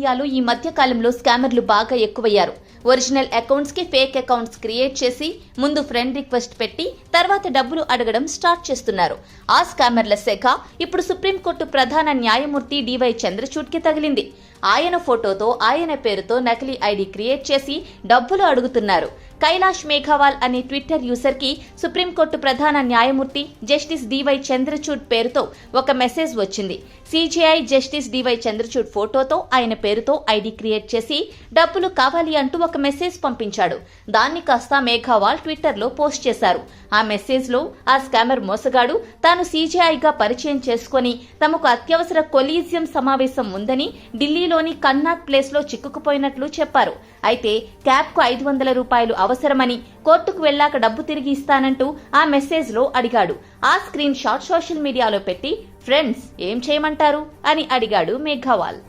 మీడియాలో ఈ మధ్య కాలంలో స్కామర్లు బాగా ఎక్కువయ్యారు. ఒరిజినల్ అకౌంట్స్కి ఫేక్ అకౌంట్స్ క్రియేట్ చేసి ముందు ఫ్రెండ్ రిక్వెస్ట్ పెట్టి తర్వాత డబ్బులు అడగడం స్టార్ట్ చేస్తున్నారు. ఆ స్కామర్ల శాఖ ఇప్పుడు సుప్రీంకోర్టు ప్రధాన న్యాయమూర్తి డివై చంద్రచూడ్కి తగిలింది. ఆయన ఫోటోతో ఆయన పేరుతో నకిలీ ఐడి క్రియేట్ చేసి డబ్బులు అడుగుతున్నారు. కైలాష్ మేఘవాల్ అనే ట్విట్టర్ యూజర్కి సుప్రీంకోర్టు ప్రధాన న్యాయమూర్తి జస్టిస్ డివై చంద్రచూడ్ పేరుతో ఒక మెసేజ్ వచ్చింది. సీజేఐ జస్టిస్ డివై చంద్రచూడ్ ఫోటోతో ఆయన పేరుతో ఐడి క్రియేట్ చేసి డబ్బులు కావాలి అంటూ ఒక మెసేజ్ పంపించాడు. దాన్ని కాస్త మేఘవాల్ ట్విట్టర్లో పోస్ట్ చేశారు. ఆ మెసేజ్లో ఆ స్కామర్ మోసగాడు. తాను సీజీఐగా పరిచయం చేసుకుని తమకు అత్యవసర కొలీజియం సమావేశం ఉందని ఢిల్లీలోని కన్నాట్ ప్లేస్లో చిక్కుకుపోయినట్లు చెప్పారు. అయితే క్యాబ్కు ఐదు వందల రూపాయలు అవసరమని కోర్టుకు వెళ్ళాక డబ్బు తిరిగి ఇస్తానంటూ ఆ మెసేజ్లో అడిగాడు. ఆ స్క్రీన్ షాట్ సోషల్ మీడియాలో పెట్టి ఫ్రెండ్స్ ఏం చేయమంటారు? అని అడిగాడు మేఘవాల్.